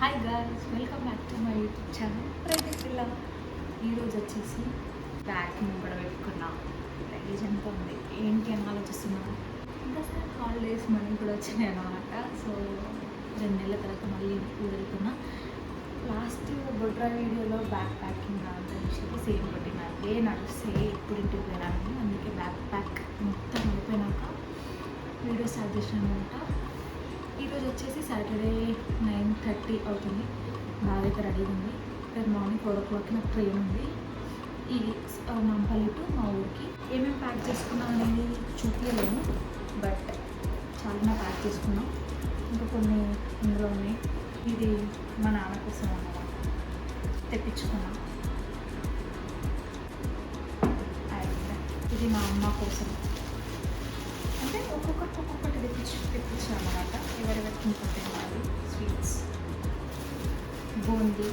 Hi girls welcome back to my YouTube channel ప్రతి పిల్ల ఈరోజు వచ్చేసి బ్యాగ్ కూడా పెట్టుకున్నా లగేజ్ ఎంత ఉంది? ఏంటి అని ఆలోచిస్తున్నాను ఇంకా సరే హాలిడేస్ మనీ కూడా వచ్చినాయి అనమాట సో రెండు నెలల తర్వాత మళ్ళీ ఇంటికి వెళ్తున్నా. లాస్ట్ బొడ్రా వీడియోలో బ్యాక్ ప్యాకింగ్ అంతా సేమ్ కొట్టిన అదే నడిస్తే ఎప్పుడు ఇంటికి వెళ్ళాలని అందుకే బ్యాక్ ప్యాక్ మొత్తం అయిపోయినాక వీడియో స్టార్ట్ చేసిన అనమాట ఈరోజు వచ్చేసి సాటర్డే నైన్ థర్టీ అవుతుంది. బాగా రెడీ ఉంది. రేపు మార్నింగ్ ఫోర్ ఓ క్లాక్కి నాకు ట్రైన్ ఉంది. ఈ మంపల్లి టు మా ఊరికి. ఏమేమి ప్యాక్ చేసుకున్నాం అనేది చూపించలేము బట్ చాలా ప్యాక్ చేసుకున్నాం. ఇంకా కొన్ని ఇందులో ఉన్నాయి. ఇది మా నాన్న కోసం అన్నమాట. తెప్పించుకున్నాం. ఇది మా అమ్మ కోసం. అంటే ఒక్కొక్కటి ఒక్కొక్కటి తెప్పించి తెప్పించామన్నమాట ఎవరెవరికి ఇంపార్టెంట్ అది? స్వీట్స్. బూందీ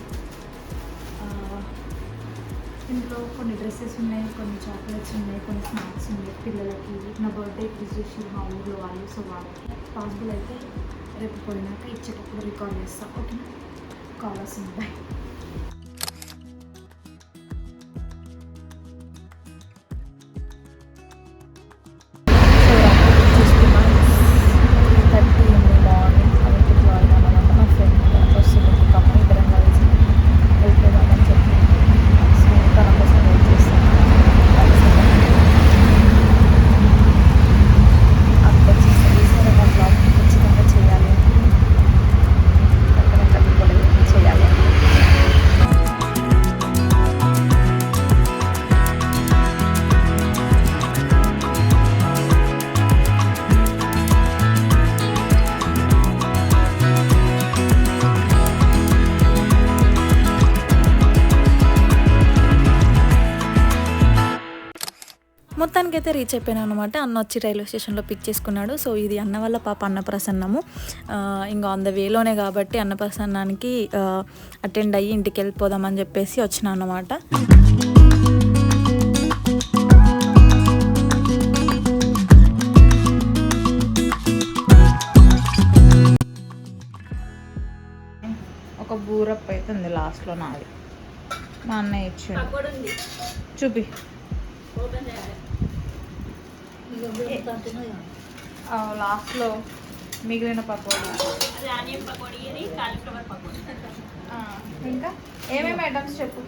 ఇందులో కొన్ని డ్రెస్సెస్ ఉన్నాయి కొన్ని చాక్లెట్స్ ఉన్నాయి కొన్ని స్నాక్స్ ఉన్నాయి పిల్లలకి. నా బర్త్డే విజ్ చేసి మా ఊళ్ళో వాళ్ళు సో వాళ్ళకి పాసిబుల్ అయితే రేపు పోయినాక ఇచ్చేటప్పుడు రికార్డ్ చేస్తాను ఓకేనా? కాల్ వస్తుంది బాయ్. అయితే రీచ్ అయిపోయాను అనమాట అన్న వచ్చి రైల్వే స్టేషన్లో పిక్ చేసుకున్నాడు. సో ఇది అన్న వల్ల పాప అన్నప్రసన్నము ఇంకా ఆన్ ద వేలోనే కాబట్టి అన్నప్రసన్నానికి అటెండ్ అయ్యి ఇంటికి వెళ్ళిపోదామని చెప్పేసి వచ్చిన అనమాట ఒక బూరప్ అయితే ఉంది లాస్ట్లో నాది. మా అన్నయ్య ఇచ్చాడు. చూపి. లాస్ట్లో మిగిలిన పకోడీ. ఆ, ఇంకా? ఏమేమి ఐటమ్స్ చెప్పు?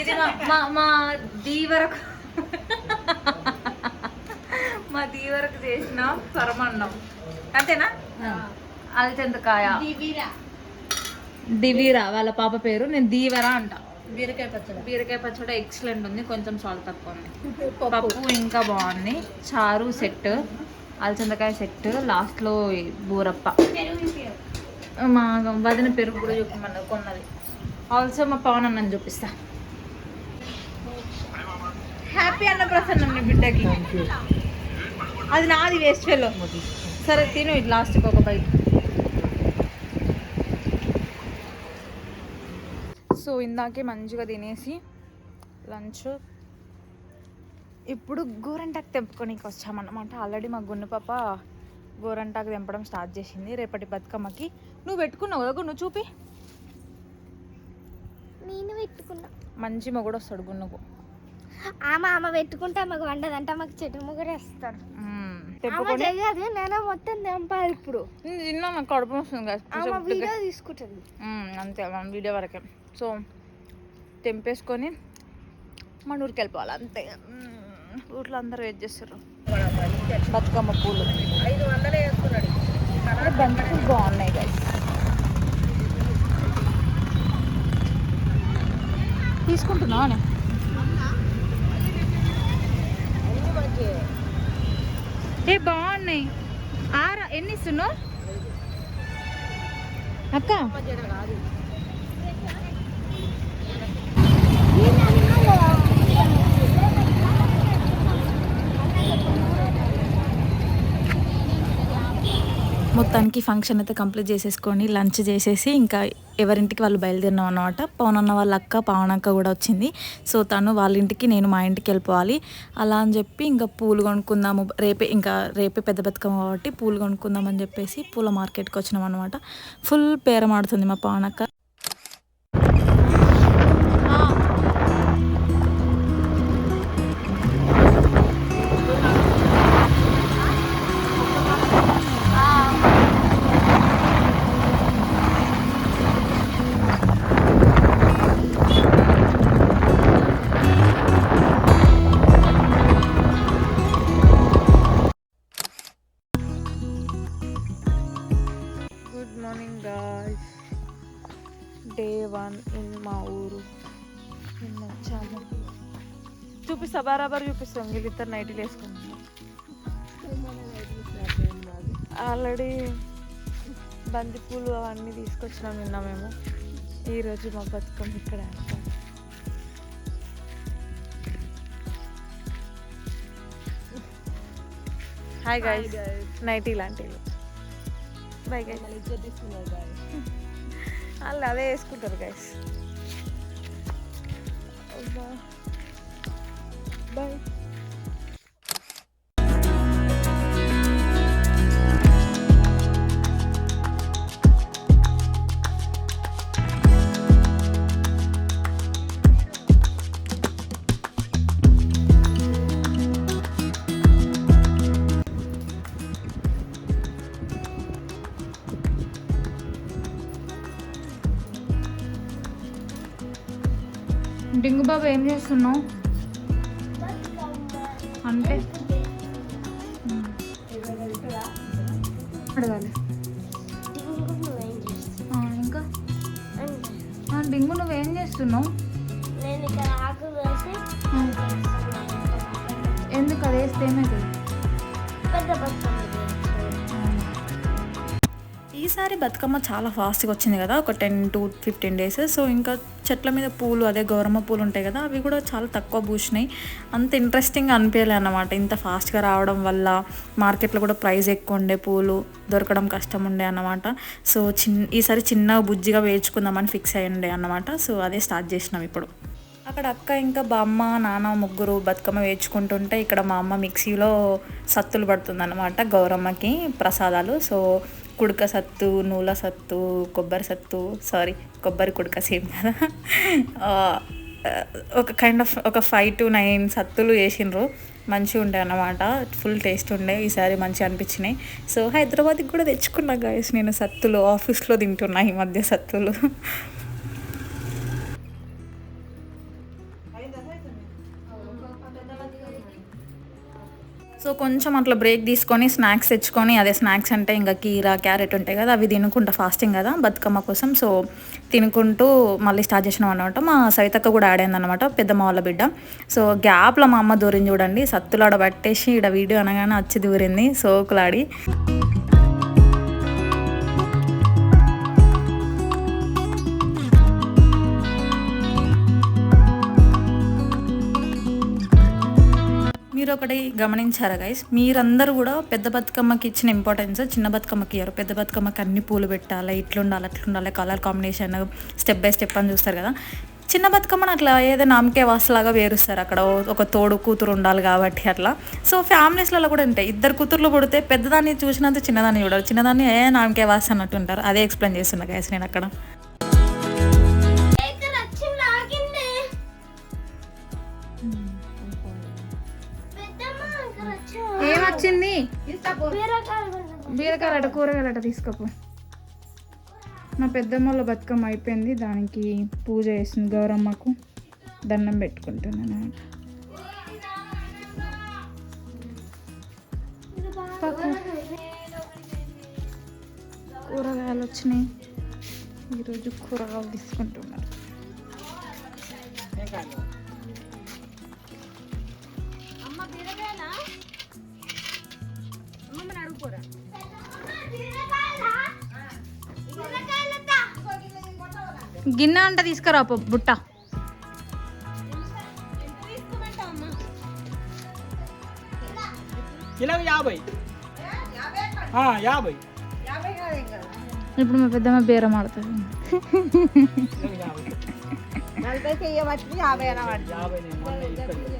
ఇది మా మా మా దీవరకు మా దీవరకు చేసిన పరమన్నం అంతేనా? అలచెంతకాయ దివీరా వాళ్ళ పాప పేరు. నేను దీవరా అంట. బీరకాయ పచ్చడి. బీరకాయ పచ్చడి ఎక్సలెంట్ ఉంది. కొంచెం సాల్ట్ తక్కువ ఉంది. పప్పు ఇంకా బాగుంది. చారు సెట్ అలచందకాయ సెట్ లాస్ట్లో బూరప్ప. మా వదిన పెరుగు కూడా చూపమన్నది కొన్నది. ఆల్సో మా పవన్ అన్నని చూపిస్తా. హ్యాపీ అన్న ప్రసన్నం నీ బిడ్డకి. అది నాది వేస్ట్ ఫెలో సరే తిను ఇది లాస్ట్కి ఒక బైట్ సో ఇందాకే మంచిగా తినేసి లంచ్. ఇప్పుడు గోరంటాకు తెంపుకోనికి వచ్చామన్నమాట. ఆల్రెడీ మా గున్ను పాప గోరంటాకు తెంపడం స్టార్ట్ చేసింది. రేపటి బతుకమ్మకి. నువ్వు పెట్టుకున్నావు కదా గున్ను చూపి. నేను పెట్టుకున్నా. మంచి మొగుడు వస్తాడు గున్నుకు ఆమె ఆమె పెట్టుకుంటే ఆమెకు వండదంటే ఆమెకు చెట్టు. ఆమె తెంపుకొని. చెయ్యదు నేనే మొత్తం తెంపాలి ఇప్పుడు. నేను తిన్నా నాకు కడుపు వస్తుంది కదా వీడియో తీసుకుంటుంది. అంతే మన వీడియో వరకే. సో తెంపేసుకొని మన ఊరికి వెళ్ళిపోవాలి అంతే. ఊర్లో అందరూ వెయిట్ చేస్తారు? బతుకమ్మ పూలు. ఐదు బంతి పూలు బాగున్నాయి గైస్ తీసుకుంటున్నా ఏ బాగున్నాయి. ఆరా ఎన్ని ఇస్తున్నావు? అక్క. మొత్తానికి ఫంక్షన్ అయితే కంప్లీట్ చేసేసుకొని లంచ్ చేసేసి ఇంకా ఎవరింటికి వాళ్ళు బయలుదేరినాం అనమాట పవనన్న వాళ్ళ అక్క పవనక్క కూడా వచ్చింది. సో తను వాళ్ళ ఇంటికి నేను మా ఇంటికి వెళ్ళిపోవాలి. అలా అని చెప్పి ఇంకా పూలు కొనుక్కుందాము. రేపే ఇంకా రేపే పెద్ద బతుకమ్మ కాబట్టి పూలు కొనుక్కుందాం అని చెప్పేసి పూల మార్కెట్కి వచ్చినాం అనమాట ఫుల్ పేరమాడుతుంది మా పవనక్క డే వన్ ఇన్ మా ఊరు చూపిస్తా బరాబర్ చూపిస్తాం వీళ్ళిద్దరు నైటీలు వేసుకుంటాం ఆల్రెడీ బంతిపూలు అవన్నీ తీసుకొచ్చినాం నిన్న మేము ఈరోజు మా బతుకమ్మ ఇక్కడ హాయ్ గాయ్స్ నైటీ లాంటివి బై గైస్ వాళ్ళు అదే వేసుకుంటారు గైస్ బాయ్ డింగు బాబు ఏం చేస్తున్నావు? అంటే? అడగాలి. ఇంకా? డింగు నువ్వేం చేస్తున్నావు? నేను వేసి ఎందుకు అది వేస్తే ఏమైతుంది ఈసారి బతుకమ్మ చాలా ఫాస్ట్గా వచ్చింది కదా ఒక ten to fifteen days. So ఇంకా చెట్ల మీద పూలు అదే గౌరమ్మ పూలు ఉంటాయి కదా అవి కూడా చాలా తక్కువ పూసినాయి. అంత ఇంట్రెస్టింగ్ అనిపించలే అన్నమాట. ఇంత ఫాస్ట్గా రావడం వల్ల మార్కెట్లో కూడా ప్రైస్ ఎక్కువ ఉండే పూలు దొరకడం కష్టం ఉండే అన్నమాట. సో చిన్న ఈసారి చిన్నగా బుజ్జిగా వేయించుకుందామని ఫిక్స్ అయ్యి ఉండే అన్నమాట. సో అదే స్టార్ట్ చేసినాం ఇప్పుడు. అక్కడ అక్క ఇంకా బామ్మ నాన్న ముగ్గురు బతుకమ్మ వేయించుకుంటుంటే ఇక్కడ మా అమ్మ మిక్సీలో సత్తులు పడుతుంది అనమాట గౌరమ్మకి ప్రసాదాలు. సో కుడక సత్తు నూల సత్తు కొబ్బరి సత్తు సారీ కొబ్బరి కుడక సేమ్ కదా. ఒక కైండ్ ఆఫ్ ఒక ఫైవ్ టు నైన్ సత్తులు వేసిండ్రు. మంచిగా ఉండే అన్నమాట. ఫుల్ టేస్ట్ ఉండే. ఈసారి మంచిగా అనిపించినాయి. సో హైదరాబాద్కి కూడా తెచ్చుకున్నా గాయస్ నేను సత్తులు ఆఫీస్లో తింటున్నా ఈ మధ్య సత్తులు. సో కొంచెం అట్లా బ్రేక్ తీసుకొని స్నాక్స్ తెచ్చుకొని అదే స్నాక్స్ అంటే ఇంకా కీరా క్యారెట్ ఉంటాయి కదా అవి తినుకుంటా ఫాస్టింగ్ కదా బతుకమ్మ కోసం. సో తినుకుంటూ మళ్ళీ స్టార్ట్ చేసినాం అనమాట మా సవితక్క కూడా ఆడైంది అనమాట పెద్దమ్మ వాళ్ళ బిడ్డ. సో గ్యాప్లో మా అమ్మ దూరింది చూడండి సత్తులు ఆడ పట్టేసి ఇక్కడ వీడియో అనగానే వచ్చి దూరింది సోకులాడి. మీరు ఒకటి గమనించారా గైస్ మీరందరూ కూడా పెద్ద బతుకమ్మకి ఇచ్చిన ఇంపార్టెన్స్ చిన్న బతుకమ్మకి ఇయ్యారు. పెద్ద బతుకమ్మకి అన్ని పూలు పెట్టాలి ఇట్లుండాలి అట్లుండాలి colour combination step by step అని చూస్తారు కదా. చిన్న బతుకమ్మను అట్లా ఏదో నామకే వాసులాగా వేరుస్తారు. అక్కడ ఒక తోడు కూతురు ఉండాలి కాబట్టి అట్లా. సో ఫ్యామిలీస్లలో కూడా ఉంటాయి ఇద్దరు కూతుర్లు పుడితే పెద్దదాన్ని చూసినంత చిన్నదాన్ని చూడరు. చిన్నదాన్ని ఏ నామకే వాస్ అన్నట్టు ఉంటారు. అదే ఎక్స్ప్లెయిన్ చేస్తున్నా గైస్ నేను అక్కడ. వచ్చింది. బీరకాయలట కూరగాయలట తీసుకోపో. మా పెద్దమ్మల బతుకమ్మ అయిపోయింది. దానికి పూజ చేసింది గౌరమ్మకు. దండం పెట్టుకుంటున్నాను పక్కు. కూరగాయలు వచ్చినాయి. ఈరోజు కూరగాయలు తీసుకుంటున్నారు. గిన్నె అంట తీసుకురా పో, బుట్ట. కిలో యాభై. ఆ, యాభై. ఇప్పుడు మా పెద్దమ్మ బేరం ఆడుతుంది. యాభై.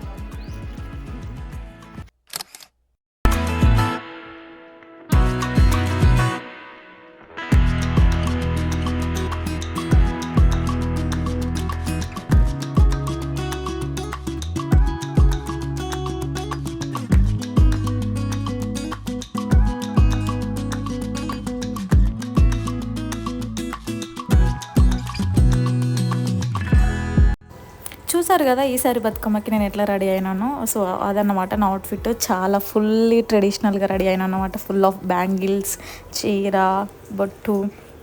చూసారు కదా ఈసారి బతుకమ్మకి నేను ఎట్లా రెడీ అయినానో. సో అదన్నమాట నా అవుట్ఫిట్ చాలా ఫుల్లీ ట్రెడిషనల్గా రెడీ అయినా అనమాట ఫుల్ ఆఫ్ బ్యాంగిల్స్ చీర బొట్టు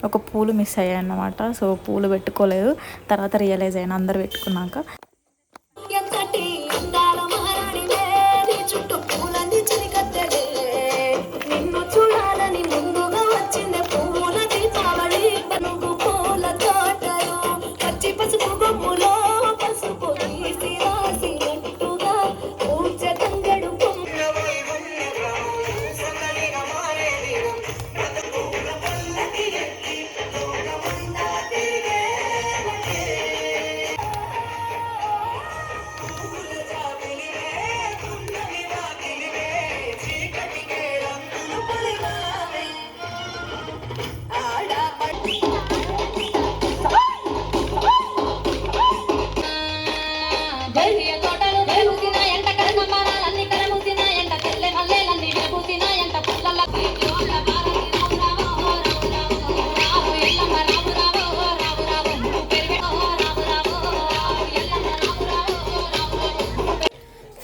ఒక పూలు మిస్ అయ్యాయి అన్నమాట సో పూలు పెట్టుకోలేదు. తర్వాత రియలైజ్ అయినా అందరు పెట్టుకున్నాక.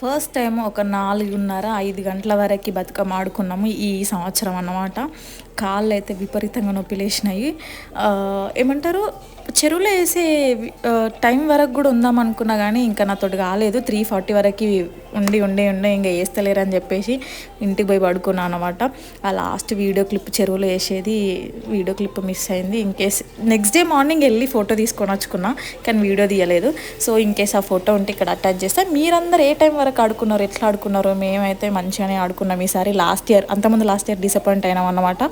ఫస్ట్ టైం ఒక నాలుగున్నర ఐదు గంటల వరకు బతుకమ్మ ఆడుకున్నాము ఈ సంవత్సరం అన్నమాట. కాళ్ళు అయితే విపరీతంగా నొప్పి లేచినాయి. ఏమంటారు? చెరువులో వేసే టైం వరకు కూడా ఉందాం అనుకున్నా కానీ ఇంకా నాతోటి కాలేదు. త్రీ ఫార్టీ వరకు ఉండి ఉండి ఉండి ఇంకా వేస్తలేరని చెప్పేసి ఇంటికి పోయి పడుకున్నాను అనమాట ఆ లాస్ట్ వీడియో క్లిప్ చెరువులో వేసేది వీడియో క్లిప్ మిస్ అయింది. ఇంకేస్ నెక్స్ట్ డే మార్నింగ్ వెళ్ళి ఫోటో తీసుకొని వచ్చుకున్నా కానీ వీడియో తీయలేదు. సో ఇన్కేస్ ఆ ఫోటో ఉంటే ఇక్కడ అటాచ్ చేస్తే. మీరందరూ ఏ టైం వరకు ఆడుకున్నారు? ఎట్లా ఆడుకున్నారు? మేమైతే మంచిగానే ఆడుకున్నాం. ఈసారి లాస్ట్ ఇయర్ అంతకుముందు లాస్ట్ ఇయర్ డిసప్పాయింట్ అయినాం అన్నమాట.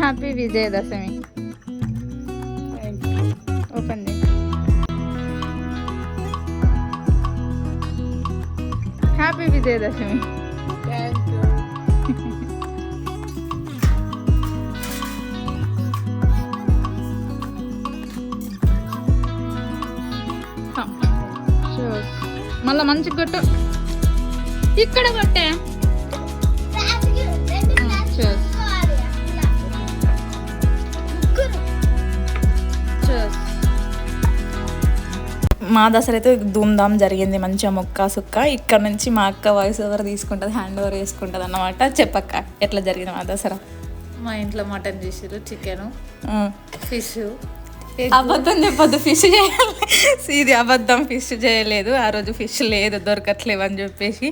Happy Vijayadashami. Open happy Vijayadashami. మళ్ళా మంచి కొట్టు. ఇక్కడ కొట్టే. మా దసరా అయితే ధూమ్ధామ్ జరిగింది మంచిగా మొక్క సుక్క. ఇక్కడ నుంచి మా అక్క వాయిస్ ఓవర్ తీసుకుంటుంది హ్యాండ్ ఓవర్ వేసుకుంటుంది అన్నమాట. చెప్పక్క ఎట్లా జరిగింది మా దసరా? మా ఇంట్లో మటన్ చేసారు చికెన్ ఫిష్. అబద్ధం చెప్పొద్దు ఫిష్ చేయాలి. ఇది అబద్ధం ఫిష్ చేయలేదు. ఆ రోజు ఫిష్ లేదు దొరకట్లేవు అని చెప్పేసి.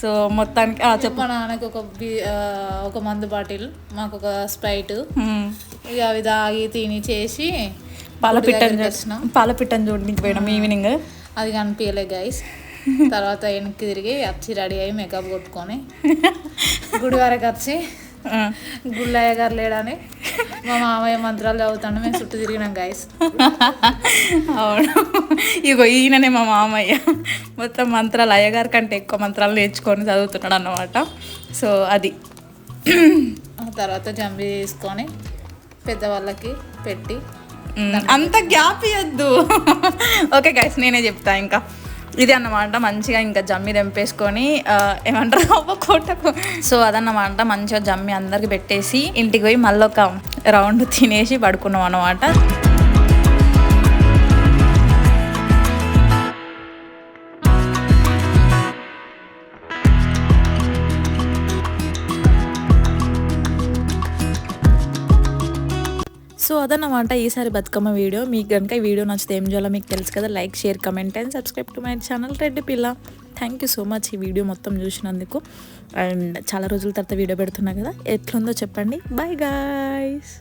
సో మొత్తానికి ఆ, చెప్పు. మా నాన్నకి ఒక ఒక మందు బాటిల్ మాకు ఒక స్ప్రైట్. ఇక అవి తాగి తిని చేసి పాలపిట్టని. పాలపిట్టని చూడడానికి పోయినాం ఈవినింగ్ అది కనిపించలే గైస్ తర్వాత వెనక్కి తిరిగి వచ్చి రెడీ అయ్యి మేకప్ కొట్టుకొని గుడి వరకు వచ్చి గుళ్ళయ్య గారు లేడని మా మామయ్య మంత్రాలు చదువుతాను మేము చుట్టూ తిరిగినాం గైస్ అవును. ఇగో ఈయననే మా మామయ్య. మొత్తం మంత్రాలు అయ్యగారి కంటే ఎక్కువ మంత్రాలు నేర్చుకొని చదువుతున్నాడు అన్నమాట. సో అది. తర్వాత జంబి తీసుకొని పెద్దవాళ్ళకి పెట్టి. అంత గ్యాప్ ఇవ్వద్దు ఓకే గైస్ నేనే చెప్తా ఇంకా. ఇది అన్నమాట మంచిగా ఇంకా జమ్మి తెంపేసుకొని ఏమంటారు? అవ్వ కోటకు. సో అదన్నమాట మంచిగా జమ్మి అందరికి పెట్టేసి ఇంటికి పోయి మళ్ళీ ఒక రౌండ్ తినేసి పడుకున్నాం అన్నమాట. అదన్నమాట ఈసారి బతుకమ్మ వీడియో. మీకు కనుక ఈ వీడియో నచ్చితే ఏం చేయాలో మీకు తెలుసు కదా. Like share comment and subscribe to my channel Reddy పిల్ల. థ్యాంక్ యూ సో మచ్ ఈ వీడియో మొత్తం చూసినందుకు. అండ్ చాలా రోజుల తర్వాత వీడియో పెడుతున్నా కదా. ఎట్లుందో చెప్పండి. Bye guys